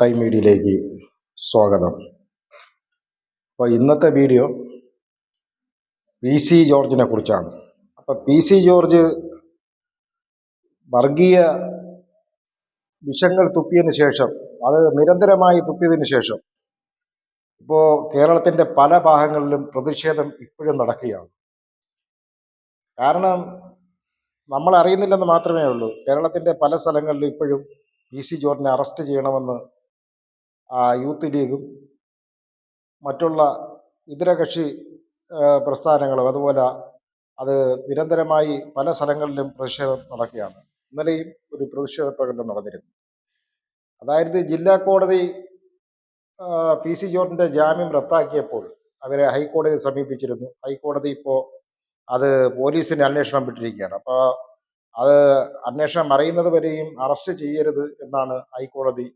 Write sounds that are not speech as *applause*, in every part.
Time മീഡിയയിലേക്ക് സ്വാഗതം. അപ്പോൾ ഇന്നത്തെ വീഡിയോ പി സി ജോർജിനെ കുറിച്ചാണ്. അപ്പോൾ പി സി ജോർജ് വർഗീയ വിഷങ്ങൾ തുപ്പിയതിന് ശേഷം അത് നിരന്തരമായി തുപ്പിയതിന് ശേഷം ഇപ്പോൾ കേരളത്തിന്റെ പല ഭാഗങ്ങളിലും പ്രതിഷേധം ഇപ്പോഴും നടക്കുകയാണ്. കാരണം നമ്മൾ അറിയുന്നില്ലെന്ന് മാത്രമേ ഉള്ളൂ. കേരളത്തിന്റെ പല സ്ഥലങ്ങളിലും ഇപ്പോഴും പി സി ജോർജിനെ അറസ്റ്റ് ചെയ്യണമെന്ന് യൂത്ത് ലീഗും മറ്റുള്ള ഇതര കക്ഷി പ്രസ്ഥാനങ്ങളും അതുപോലെ അത് നിരന്തരമായി പല സ്ഥലങ്ങളിലും പ്രതിഷേധം നടക്കുകയാണ്. ഇന്നലെയും ഒരു പ്രതിഷേധ പ്രകടനം നടന്നിരുന്നു. അതായത് ജില്ലാ കോടതി പി സി ജോർജിന്റെ ജാമ്യം റദ്ദാക്കിയപ്പോൾ അവരെ ഹൈക്കോടതിയെ സമീപിച്ചിരുന്നു. ഹൈക്കോടതി ഇപ്പോൾ അത് പോലീസിന് അന്വേഷണം വിട്ടിരിക്കുകയാണ്. അപ്പോൾ അത് അന്വേഷണം അറിയുന്നത് വരെയും അറസ്റ്റ് ചെയ്യരുത് എന്നാണ് ഹൈക്കോടതി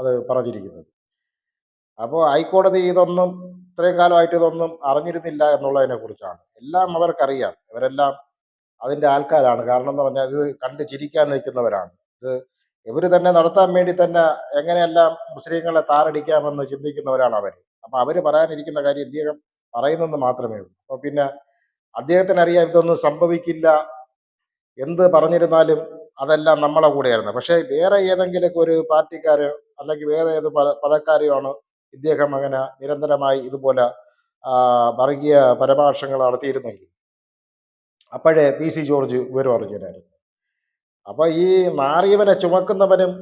അത് പറഞ്ഞിരിക്കുന്നത്. അപ്പോൾ ഹൈക്കോടതി ഇതൊന്നും ഇത്രയും കാലമായിട്ട് ഇതൊന്നും അറിഞ്ഞിരുന്നില്ല എന്നുള്ളതിനെ കുറിച്ചാണ്. എല്ലാം അവർക്കറിയാം. ഇവരെല്ലാം അതിന്റെ ആൾക്കാരാണ്. കാരണം എന്ന് പറഞ്ഞാൽ ഇത് കണ്ട് ചിരിക്കാൻ നിൽക്കുന്നവരാണ്. ഇത് ഇവർ തന്നെ നടത്താൻ വേണ്ടി തന്നെ എങ്ങനെയെല്ലാം മുസ്ലിങ്ങളെ താറടിക്കാമെന്ന് ചിന്തിക്കുന്നവരാണ് അവർ അപ്പം അവർ പറയാനിരിക്കുന്ന കാര്യം ഇദ്ദേഹം പറയുന്നെന്ന് മാത്രമേ ഉള്ളൂ. അപ്പോൾ പിന്നെ അദ്ദേഹത്തിന് അറിയാം ഇതൊന്നും സംഭവിക്കില്ല. എന്ത് പറഞ്ഞിരുന്നാലും അതെല്ലാം നമ്മളെ കൂടെയായിരുന്നു. പക്ഷേ വേറെ ഏതെങ്കിലുമൊക്കെ ഒരു പാർട്ടിക്കാരോ അല്ലെങ്കിൽ വേറെ ഏത് പല പദക്കാരെയോ ആണ് ഇദ്ദേഹം അങ്ങനെ നിരന്തരമായി ഇതുപോലെ വർഗീയ പരമാർശങ്ങൾ നടത്തിയിരുന്നെങ്കിൽ. അപ്പോഴേ പി സി ജോർജ് വിവരം അറിഞ്ഞില്ലായിരുന്നു അപ്പൊ ഈ മാറിയവനെ ചുമക്കുന്നവനും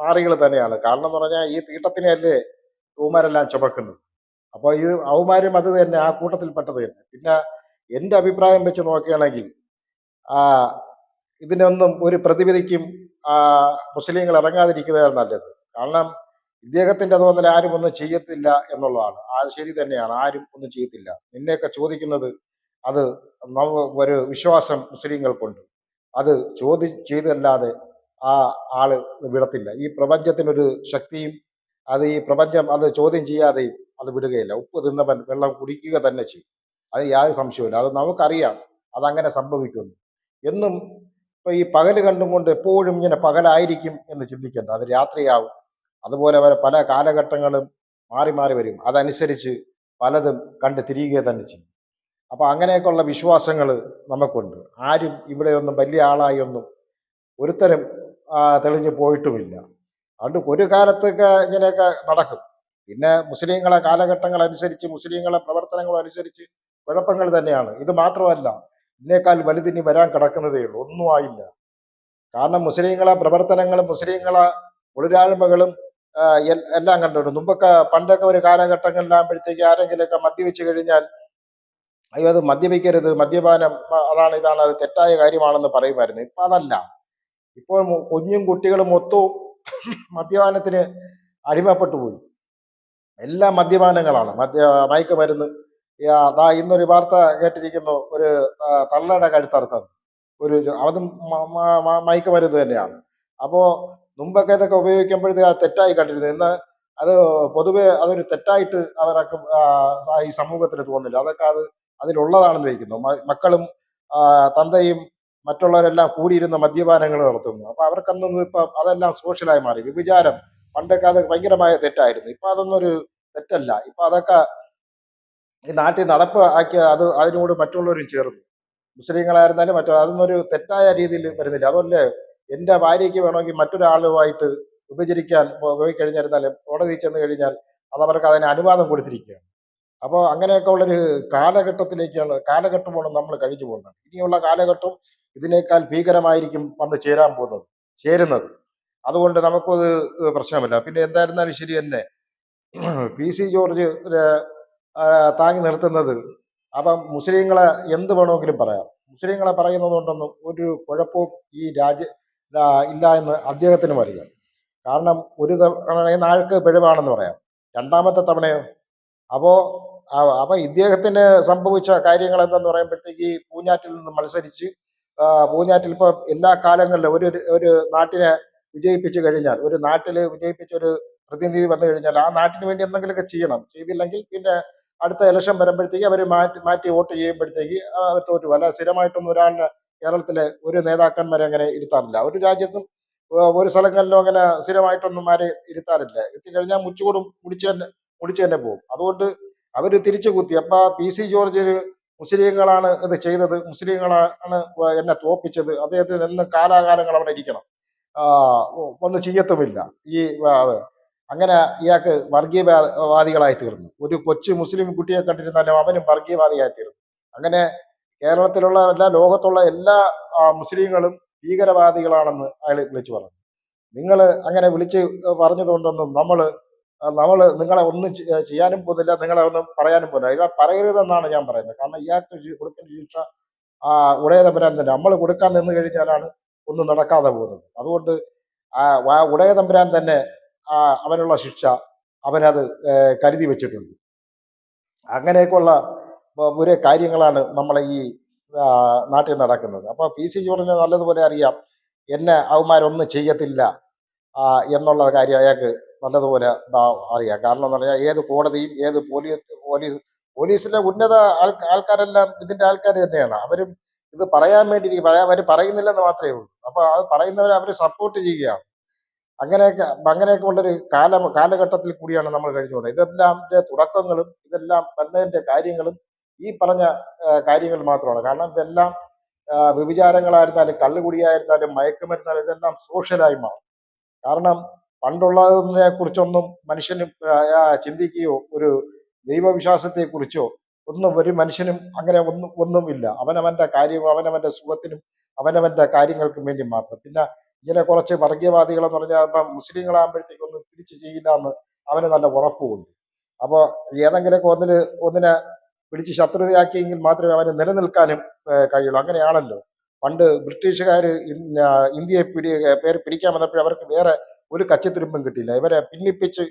നാറികൾ തന്നെയാണ്. കാരണം എന്ന് പറഞ്ഞാൽ ഈ തീട്ടത്തിനെയല്ലേ ഊമാരെല്ലാം ചുമക്കുന്നത്? അപ്പോൾ ഇത് അവമാരും അത് തന്നെ ആ കൂട്ടത്തിൽപ്പെട്ടത് തന്നെ. പിന്നെ എന്റെ അഭിപ്രായം വെച്ച് നോക്കുകയാണെങ്കിൽ ഇതിനൊന്നും ഒരു പ്രതിവിധിക്കും മുസ്ലിങ്ങൾ ഇറങ്ങാതിരിക്കുന്നതാണ് നല്ലത്. കാരണം ഇദ്ദേഹത്തിന്റെ തോന്നൽ ആരും ഒന്നും ചെയ്യത്തില്ല എന്നുള്ളതാണ്. അത് ശരി തന്നെയാണ്. ആരും ഒന്നും ചെയ്യത്തില്ല. നിന്നെയൊക്കെ ചോദിക്കുന്നത് അത് ഒരു വിശ്വാസം മുസ്ലിങ്ങൾക്കുണ്ട്. അത് ചോദ്യം ചെയ്തല്ലാതെ ആ ആൾ വിടത്തില്ല. ഈ പ്രപഞ്ചത്തിനൊരു ശക്തിയും അത് ഈ പ്രപഞ്ചം അത് ചോദ്യം ചെയ്യാതെയും അത് വിടുകയില്ല. ഉപ്പ് തിന്നവൻ വെള്ളം കുടിക്കുക തന്നെ ചെയ്യും. അത് യാതൊരു സംശയമില്ല അത് നമുക്കറിയാം. അതങ്ങനെ സംഭവിക്കുന്നു. എന്നും ഇപ്പൊ ഈ പകൽ കണ്ടും കൊണ്ട് എപ്പോഴും ഇങ്ങനെ പകലായിരിക്കും എന്ന് ചിന്തിക്കേണ്ട. അത് രാത്രിയാവും. അതുപോലെ വരെ പല കാലഘട്ടങ്ങളും മാറി മാറി വരും. അതനുസരിച്ച് പലതും കണ്ട് തിരികെ തന്നെ ചെയ്യും. അപ്പോൾ അങ്ങനെയൊക്കെയുള്ള വിശ്വാസങ്ങൾ നമുക്കുണ്ട്. ആരും ഇവിടെയൊന്നും വലിയ ആളായി ഒന്നും ഒരുത്തരം തെളിഞ്ഞു പോയിട്ടുമില്ല. അതുകൊണ്ട് ഒരു കാലത്തൊക്കെ ഇങ്ങനെയൊക്കെ നടക്കും. പിന്നെ മുസ്ലിങ്ങളെ കാലഘട്ടങ്ങൾ അനുസരിച്ച് മുസ്ലിങ്ങളെ പ്രവർത്തനങ്ങൾ അനുസരിച്ച് കുഴപ്പങ്ങൾ തന്നെയാണ്. ഇത് മാത്രമല്ല ഇതിനേക്കാൾ വലുതിനി വരാൻ കിടക്കുന്നതേ ഉള്ളൂ. ഒന്നും ആയില്ല. കാരണം മുസ്ലിങ്ങളെ പ്രവർത്തനങ്ങളും മുസ്ലിങ്ങളെ ഒളിരാഴ്മകളും എല്ലാം കണ്ടുണ്ട് മുമ്പൊക്കെ പണ്ടൊക്കെ ഒരു കാലഘട്ടങ്ങളിലാകുമ്പോഴത്തേക്ക് ആരെങ്കിലുമൊക്കെ മദ്യപിച്ചു കഴിഞ്ഞാൽ അയ്യോ അത് മദ്യപിക്കരുത് മദ്യപാനം അതാണ് ഇതാണ് അത് തെറ്റായ കാര്യമാണെന്ന് പറയുമായിരുന്നു. ഇപ്പൊ അതല്ല. ഇപ്പോൾ കുഞ്ഞും കുട്ടികളും മൊത്തവും *laughs* മദ്യപാനത്തിന് അടിമപ്പെട്ടു പോയി. എല്ലാം മദ്യപാനങ്ങളാണ്. മദ്യ മയക്കുമരുന്ന് അതാ ഇന്നൊരു വാർത്ത കേട്ടിരിക്കുന്നു. ഒരു തള്ളയുടെ കഴുത്തറുത്തത് ഒരു അതും മയക്കുമരുന്ന് തന്നെയാണ്. അപ്പോ മുമ്പൊക്കെ ഇതൊക്കെ ഉപയോഗിക്കുമ്പോഴത്തേ അത് തെറ്റായി കണ്ടിരുന്നു ഇന്ന് അത് പൊതുവെ അതൊരു തെറ്റായിട്ട് അവരൊക്കെ ഈ സമൂഹത്തിന് തോന്നില്ല. അതൊക്കെ അത് അതിലുള്ളതാണെന്ന് വയ്ക്കുന്നു മക്കളും തന്തയും മറ്റുള്ളവരെല്ലാം കൂടിയിരുന്ന മദ്യപാനങ്ങൾ നടത്തുന്നു. അപ്പൊ അവർക്കൊന്നും ഇപ്പൊ അതെല്ലാം സോഷ്യലായി മാറി. വിഭിചാരം പണ്ടൊക്കെ അത് ഭയങ്കരമായ തെറ്റായിരുന്നു. ഇപ്പൊ അതൊന്നും ഒരു തെറ്റല്ല. ഇപ്പൊ അതൊക്കെ ഈ നാട്ടിൽ നടപ്പ് ആക്കിയ അത് അതിനോട് മറ്റുള്ളവരും ചേർന്നു. മുസ്ലിങ്ങളായിരുന്നാലും മറ്റുള്ള അതൊന്നും ഒരു തെറ്റായ രീതിയിൽ വരുന്നില്ല. അതല്ലേ എന്റെ ഭാര്യയ്ക്ക് വേണമെങ്കിൽ മറ്റൊരാളുമായിട്ട് വിഭജിക്കാൻ പോയി കഴിഞ്ഞിരുന്നാലും കോടതി ചെന്ന് കഴിഞ്ഞാൽ അത് അവർക്ക് അതിന് അനുവാദം കൊടുത്തിരിക്കുകയാണ്. അപ്പോൾ അങ്ങനെയൊക്കെ ഉള്ളൊരു കാലഘട്ടത്തിലേക്കാണ് കാലഘട്ടമാണ് നമ്മൾ കഴിഞ്ഞു പോകുന്നത്. ഇനിയുള്ള കാലഘട്ടം ഇതിനേക്കാൾ ഭീകരമായിരിക്കും വന്ന് ചേരാൻ പോകുന്നത് ചേരുന്നത്. അതുകൊണ്ട് നമുക്കത് പ്രശ്നമില്ല. പിന്നെ എന്തായിരുന്നാലും ശരി തന്നെ പി. സി. ജോർജ് താങ്ങി നിർത്തുന്നത് അപ്പം മുസ്ലിങ്ങളെ എന്ത് വേണമെങ്കിലും പറയാം. മുസ്ലിങ്ങളെ പറയുന്നത് കൊണ്ടൊന്നും ഒരു കുഴപ്പവും ഈ രാജ്യ ഇല്ല എന്ന് അദ്ദേഹത്തിനും അറിയാം കാരണം ഒരു തവണ നാൾക്ക് പിഴവാണെന്ന് പറയാം. രണ്ടാമത്തെ തവണയോ? അപ്പോൾ അപ്പോൾ അപ്പൊ ഇദ്ദേഹത്തിന് സംഭവിച്ച കാര്യങ്ങൾ എന്തെന്ന് പറയുമ്പോഴത്തേക്ക് ഈ പൂഞ്ഞാറ്റിൽ നിന്ന് മത്സരിച്ച് പൂഞ്ഞാറ്റിൽ ഇപ്പൊ എല്ലാ കാലങ്ങളിലും ഒരു ഒരു നാട്ടിനെ വിജയിപ്പിച്ചു കഴിഞ്ഞാൽ ഒരു നാട്ടിൽ വിജയിപ്പിച്ച ഒരു പ്രതിനിധി വന്നു കഴിഞ്ഞാൽ ആ നാട്ടിന് വേണ്ടി എന്തെങ്കിലുമൊക്കെ ചെയ്യണം. ചെയ്തില്ലെങ്കിൽ പിന്നെ അടുത്ത ഇലക്ഷൻ വരുമ്പോഴത്തേക്ക് അവർ മാറ്റി മാറ്റി വോട്ട് ചെയ്യുമ്പോഴത്തേക്ക് അവർ തോറ്റു. അല്ല സ്ഥിരമായിട്ടൊന്നും ഒരാളിനെ കേരളത്തിലെ ഒരു നേതാക്കന്മാരെ അങ്ങനെ ഇരുത്താറില്ല. ഒരു രാജ്യത്തും ഒരു സ്ഥലങ്ങളിലും അങ്ങനെ സ്ഥിരമായിട്ടൊന്നും ആരെ ഇരുത്താറില്ല. എത്തിക്കഴിഞ്ഞാൽ മുച്ചുകൂടും മുടിച്ച് തന്നെ മുടിച്ച് തന്നെ പോകും. അതുകൊണ്ട് അവർ തിരിച്ചു കുത്തി. അപ്പൊ പി സി ജോർജ് മുസ്ലിങ്ങളാണ് ഇത് ചെയ്തത്. മുസ്ലിങ്ങളാണ് എന്നെ തോപ്പിച്ചത്. അദ്ദേഹത്തിന് നിന്ന് കാലാകാലങ്ങൾ അവിടെ ഇരിക്കണം. ഒന്നും ചെയ്യത്തുമില്ല. ഈ അങ്ങനെ ഇയാൾക്ക് വർഗീയവാദികളായി തീർന്നു. ഒരു കൊച്ചു മുസ്ലിം കുട്ടിയെ കണ്ടിരുന്നാലും അവനും വർഗീയവാദിയായി തീർന്നു. അങ്ങനെ കേരളത്തിലുള്ള എല്ലാ ലോകത്തുള്ള എല്ലാ മുസ്ലിങ്ങളും ഭീകരവാദികളാണെന്ന് അയാൾ വിളിച്ചു പറഞ്ഞു. നിങ്ങൾ അങ്ങനെ വിളിച്ച് പറഞ്ഞതുകൊണ്ടൊന്നും നമ്മൾ നമ്മൾ നിങ്ങളെ ഒന്നും ചെയ്യാനും പോകുന്നില്ല നിങ്ങളെ ഒന്നും പറയാനും പോകുന്നില്ല. ഇയാൾ പറയരുതെന്നാണ് ഞാൻ പറയുന്നത്. കാരണം ഇയാൾക്ക് കൊടുക്കുന്ന ശിക്ഷ ആ ഉടയതമ്പുരാൻ തന്നെ നമ്മൾ കൊടുക്കാൻ നിന്ന് കഴിഞ്ഞാലാണ് ഒന്നും നടക്കാതെ പോകുന്നത്. അതുകൊണ്ട് ആ ഉടയതമ്പുരാൻ തന്നെ ആ അവനുള്ള ശിക്ഷ അവനത് കരുതി വെച്ചിട്ടുണ്ട്. അങ്ങനെയൊക്കെയുള്ള ഒരു കാര്യങ്ങളാണ് നമ്മളെ ഈ നാട്ടിൽ നടക്കുന്നത്. അപ്പോൾ പി സി ജോർജിന് നല്ലതുപോലെ അറിയാം. എന്നെ അവന്മാരൊന്നും ചെയ്യത്തില്ല എന്നുള്ള കാര്യം അയാൾക്ക് നല്ലതുപോലെ അറിയാം. കാരണം എന്ന് പറഞ്ഞാൽ ഏത് കോടതിയും ഏത് പോലീസ് പോലീസ് പോലീസിലെ ഉന്നത ആൾ ആൾക്കാരെല്ലാം ഇതിന്റെ ആൾക്കാർ തന്നെയാണ്. അവരും ഇത് പറയാൻ വേണ്ടി അവർ പറയുന്നില്ലെന്ന് മാത്രമേ ഉള്ളൂ. അപ്പോൾ അത് പറയുന്നവരെ അവർ സപ്പോർട്ട് ചെയ്യുകയാണ്. അങ്ങനെയൊക്കെ അങ്ങനെയൊക്കെ ഉള്ളൊരു കാല കാലഘട്ടത്തിൽ കൂടിയാണ് നമ്മൾ കഴിഞ്ഞുകൊണ്ട് ഇതെല്ലാം തുടക്കങ്ങളും ഇതെല്ലാം വന്നതിന്റെ കാര്യങ്ങളും ഈ പറഞ്ഞ കാര്യങ്ങൾ മാത്രമാണ്. കാരണം ഇതെല്ലാം വ്യഭിചാരങ്ങളായിരുന്നാലും കള്ളുകുടിയായിരുന്നാലും മയക്കുമരുന്നാലും ഇതെല്ലാം സോഷ്യലായി മാറും. കാരണം പണ്ടുള്ളതിനെ കുറിച്ചൊന്നും മനുഷ്യന് ചിന്തിക്കുകയോ ഒരു ദൈവവിശ്വാസത്തെ കുറിച്ചോ ഒന്നും ഒരു മനുഷ്യനും അങ്ങനെ ഒന്നും ഒന്നുമില്ല. അവനവന്റെ കാര്യവും അവനവന്റെ സുഖത്തിനും അവനവന്റെ കാര്യങ്ങൾക്കും വേണ്ടി മാത്രം. പിന്നെ ഇങ്ങനെ കുറച്ച് വർഗീയവാദികൾ എന്ന് പറഞ്ഞാൽ ഇപ്പം മുസ്ലിങ്ങളാകുമ്പോഴത്തേക്കൊന്നും തിരിച്ചു ചെയ്യില്ല എന്ന് അവന് നല്ല ഉറപ്പുമുണ്ട്. അപ്പോൾ ഏതെങ്കിലുമൊക്കെ ഒന്നിന് ഒന്നിനെ പിടിച്ച് ശത്രുതയാക്കിയെങ്കിൽ മാത്രമേ അവന് നിലനിൽക്കാനും കഴിയുള്ളൂ. അങ്ങനെയാണല്ലോ. പണ്ട് ബ്രിട്ടീഷുകാർ ഇന്ത്യയെ പിടി പേര് പിടിക്കാൻ വന്നപ്പോൾ അവർക്ക് വേറെ ഒരു കച്ചിത്തുരുമ്പും കിട്ടിയില്ല. ഇവരെ ഭിന്നിപ്പിച്ച്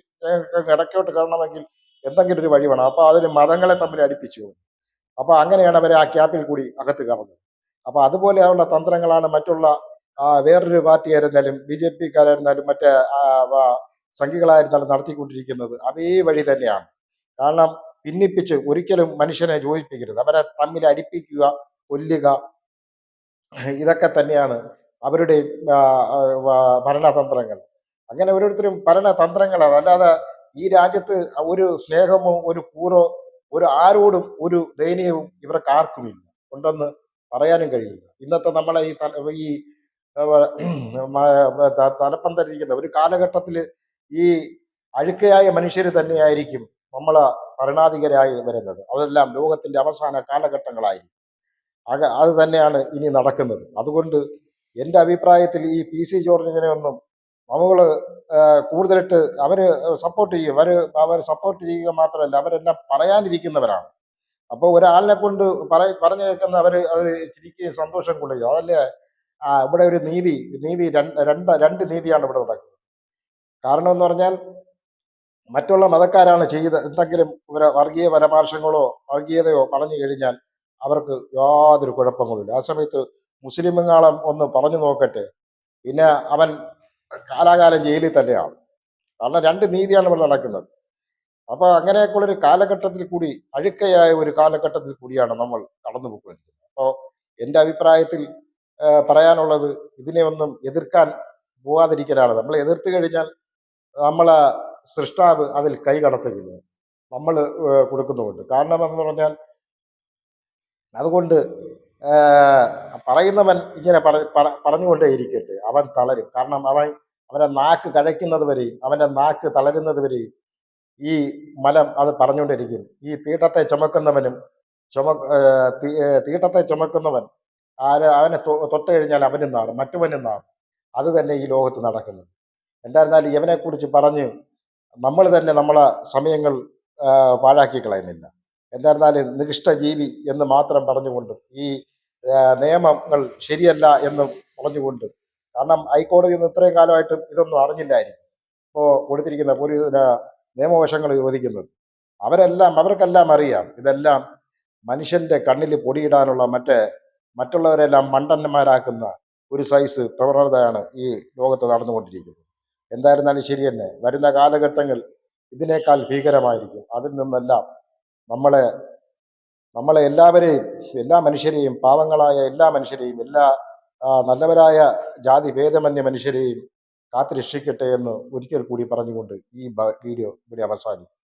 ഇടയ്ക്കോട്ട് കാണണമെങ്കിൽ എന്തെങ്കിലും ഒരു വഴി വേണം. അപ്പോൾ അതിന് മതങ്ങളെ തമ്മിൽ അടുപ്പിച്ചു. അപ്പോൾ അങ്ങനെയാണ് അവരെ ആ ക്യാപ്പിൽ കൂടി അകത്ത് കടന്നത് അപ്പോൾ അതുപോലെയുള്ള തന്ത്രങ്ങളാണ് മറ്റുള്ള വേറൊരു പാർട്ടിയായിരുന്നാലും ബി ജെ പിക്കാരായിരുന്നാലും മറ്റേ സംഘികളായിരുന്നാലും നടത്തിക്കൊണ്ടിരിക്കുന്നത് അതേ വഴി തന്നെയാണ്. കാരണം ഭിന്നിപ്പിച്ച് ഒരിക്കലും മനുഷ്യനെ യോജിപ്പിക്കരുത് അവരെ തമ്മിൽ അടിപ്പിക്കുക കൊല്ലുക ഇതൊക്കെ തന്നെയാണ് അവരുടെ ഭരണതന്ത്രങ്ങൾ. അങ്ങനെ ഓരോരുത്തരും ഭരണതന്ത്രങ്ങളാണ്. അല്ലാതെ ഈ രാജ്യത്ത് ഒരു സ്നേഹമോ ഒരു കൂറോ ഒരു ആരോടും ഒരു ദയനീയവും ഇവർക്ക് ആർക്കുമില്ല ഉണ്ടെന്ന് പറയാനും കഴിയില്ല. ഇന്നത്തെ നമ്മളെ ഈ ഈ തലപ്പം മ- ഒരു കാലഘട്ടത്തിൽ ഈ അഴുക്കയായ മനുഷ്യർ തന്നെയായിരിക്കും നമ്മളെ ഭരണാധികരായി വരുന്നത്. അതെല്ലാം ലോകത്തിന്റെ അവസാന കാലഘട്ടങ്ങളായിരിക്കും ആക അത് തന്നെയാണ് ഇനി നടക്കുന്നത്. അതുകൊണ്ട് എന്റെ അഭിപ്രായത്തിൽ ഈ പി സി ജോർജിനെ ഒന്നും നമ്മൾ കൂടുതലിട്ട് അവർ സപ്പോർട്ട് ചെയ്യും. അവർ അവർ സപ്പോർട്ട് ചെയ്യുക മാത്രമല്ല അവരെല്ലാം പറയാനിരിക്കുന്നവരാണ്. അപ്പോൾ ഒരാളിനെ കൊണ്ട് പറ പറഞ്ഞു കേൾക്കുന്ന അവർ അത് ചിരിക്കുകയും സന്തോഷം കൊള്ളുക അതല്ലേ ഇവിടെ ഒരു നീതി നീതി രണ്ട് രണ്ട് നീതിയാണ് ഇവിടെ നടക്കുന്നത്. കാരണം എന്ന് പറഞ്ഞാൽ മറ്റുള്ള മതക്കാരാണ് ചെയ്ത് എന്തെങ്കിലും ഒരു വർഗീയ പരാമർശങ്ങളോ വർഗീയതയോ പറഞ്ഞു കഴിഞ്ഞാൽ അവർക്ക് യാതൊരു കുഴപ്പങ്ങളുമില്ല. ആ സമയത്ത് മുസ്ലിം ബംഗാളം ഒന്ന് പറഞ്ഞു നോക്കട്ടെ. പിന്നെ അവൻ കാലാകാലം ജയിലിൽ തന്നെയാണ്. കാരണം രണ്ട് നീതിയാണ് ഇവിടെ നടക്കുന്നത്. അപ്പൊ അങ്ങനെയൊക്കെയുള്ളൊരു കാലഘട്ടത്തിൽ കൂടി അഴുക്കയായ ഒരു കാലഘട്ടത്തിൽ കൂടിയാണ് നമ്മൾ കടന്നു പോയിക്കൊണ്ടിരിക്കുന്നത് അപ്പോൾ എന്റെ അഭിപ്രായത്തിൽ പറയാനുള്ളത് ഇതിനെ ഒന്നും എതിർക്കാൻ പോകാതിരിക്കലാണ് നമ്മൾ എതിർത്ത് കഴിഞ്ഞാൽ നമ്മളെ സൃഷ്ടാവ് അതിൽ കൈ കടത്തുകയില്ല. നമ്മൾ കൊടുക്കുന്നുമുണ്ട്. കാരണം എന്ന് പറഞ്ഞാൽ അതുകൊണ്ട് പറയുന്നവൻ ഇങ്ങനെ പറ പറ- പറഞ്ഞുകൊണ്ടേ ഇരിക്കട്ടെ അവൻ തളരും. കാരണം അവൻ അവന്റെ നാക്ക് കഴയ്ക്കുന്നത് വരെയും അവന്റെ നാക്ക് തളരുന്നത് വരെയും ഈ മലം അത് പറഞ്ഞുകൊണ്ടിരിക്കും ഈ തീട്ടത്തെ ചുമക്കുന്നവനും ചുമ തീട്ടത്തെ ചുമക്കുന്നവൻ ആര് അവനെ തൊട്ട് കഴിഞ്ഞാൽ അവനും നാറും മറ്റുവനും നാറും അത് തന്നെ ഈ ലോകത്ത് നടക്കുന്നത്. എന്തായിരുന്നാലും ഇവനെക്കുറിച്ച് പറഞ്ഞ് നമ്മൾ തന്നെ നമ്മളെ സമയങ്ങൾ പാഴാക്കി കളയുന്നില്ല എന്തായിരുന്നാലും നികിഷ്ട ജീവി എന്ന് മാത്രം പറഞ്ഞുകൊണ്ടും ഈ നിയമങ്ങൾ ശരിയല്ല എന്ന് പറഞ്ഞുകൊണ്ടും കാരണം ഹൈക്കോടതി നിന്ന് ഇത്രയും കാലമായിട്ടും ഇതൊന്നും അറിഞ്ഞില്ലായിരിക്കും. ഇപ്പോൾ കൊടുത്തിരിക്കുന്ന ഒരു നിയമവശങ്ങൾ ചോദിക്കുന്നത് അവരെല്ലാം അവർക്കെല്ലാം അറിയാം. ഇതെല്ലാം മനുഷ്യന്റെ കണ്ണിൽ പൊടിയിടാനുള്ള മറ്റേ മറ്റുള്ളവരെല്ലാം മണ്ടന്മാരാക്കുന്ന ഒരു സൈസ് പ്രവണതയാണ് ഈ ലോകത്ത് നടന്നുകൊണ്ടിരിക്കുന്നത്. എന്തായിരുന്നാലും ശരി തന്നെ. വരുന്ന കാലഘട്ടങ്ങൾ ഇതിനേക്കാൾ ഭീകരമായിരിക്കും. അതിൽ നിന്നെല്ലാം നമ്മളെ നമ്മളെ എല്ലാവരെയും എല്ലാ മനുഷ്യരെയും പാവങ്ങളായ എല്ലാ മനുഷ്യരെയും എല്ലാ നല്ലവരായ ജാതി ഭേദമന്യ മനുഷ്യരെയും കാത്തുരക്ഷിക്കട്ടെ എന്ന് ഒരിക്കൽ കൂടി പറഞ്ഞുകൊണ്ട് ഈ വീഡിയോ ഇവിടെ അവസാനിക്കും